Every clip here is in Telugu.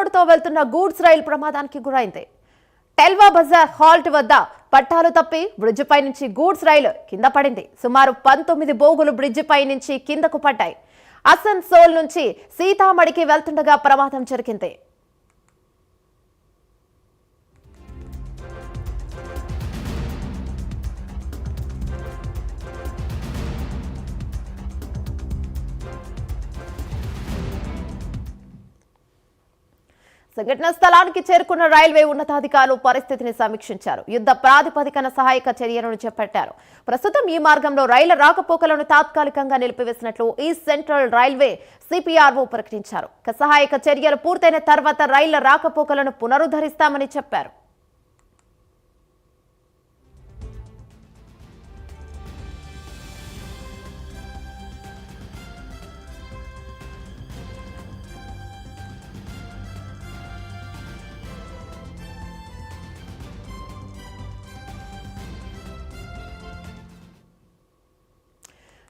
రోడ్డుతో వెళ్తున్న గూడ్స్ రైలు ప్రమాదానికి గురైంది. టెల్వా బజార్ హాల్ట్ వద్ద పట్టాలు తప్పి బ్రిడ్జిపై నుంచి గూడ్స్ రైలు కింద పడింది. సుమారు పంతొమ్మిది బోగులు బ్రిడ్జిపై నుంచి కిందకు పడ్డాయి. అసన్సోల్ నుంచి సీతామడికి వెళ్తుండగా ప్రమాదం జరిగింది. సంఘటన స్థలానికి చేరుకున్న రైల్వే ఉన్నతాధికారులు పరిస్థితిని సమీక్షించారు. యుద్ధ ప్రాతిపదికన సహాయక చర్యలను చేపట్టారు. ప్రస్తుతం ఈ మార్గంలో రైళ్ళ రాకపోకలను తాత్కాలికంగా నిలిపివేసినట్లు ఈ సెంట్రల్ రైల్వే సిపిఆర్ఓ ప్రకటించారు. సహాయక చర్యలు పూర్తయిన తర్వాత రైళ్ళ రాకపోకలను పునరుద్ధరిస్తామని చెప్పారు.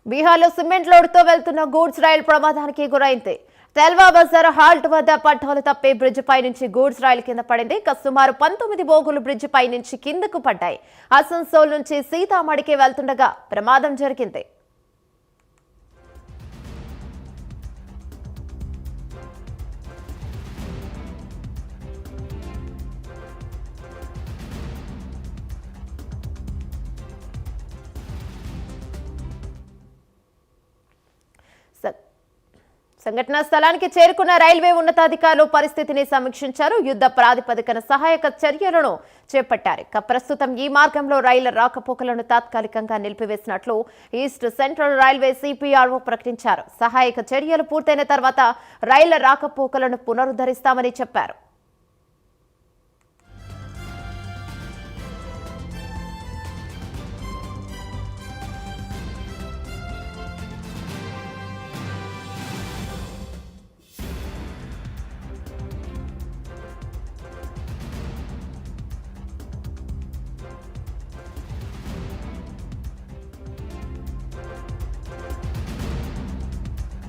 బీహార్లో సిమెంట్ లోడ్తో వెళ్తున్న గూడ్స్ రైలు ప్రమాదానికి గురైంది. తెల్వా బజార్ హాల్ట్ వద్ద పట్టాలు తప్పే బ్రిడ్జ్ పై నుంచి గూడ్స్ రైలు కింద పడింది. సుమారు పంతొమ్మిది బోగులు బ్రిడ్జ్ పై నుంచి కిందకు పడ్డాయి. అసన్సోల్ నుంచి సీతామడికి వెళ్తుండగా ప్రమాదం జరిగింది. సంఘటనా స్థలానికి చేరుకున్న రైల్వే ఉన్నతాధికారులు పరిస్థితిని సమీక్షించారు. యుద్ధ ప్రాతిపదికన సహాయక చర్యలను చేపట్టారు. ఇక ప్రస్తుతం ఈ మార్గంలో రైళ్ళ రాకపోకలను తాత్కాలికంగా నిలిపివేసినట్లు ఈస్ట్ సెంట్రల్ రైల్వే సిపిఆర్ఓ ప్రకటించారు. సహాయక చర్యలు పూర్తయిన తర్వాత రైళ్ళ రాకపోకలను పునరుద్ధరిస్తామని చెప్పారు.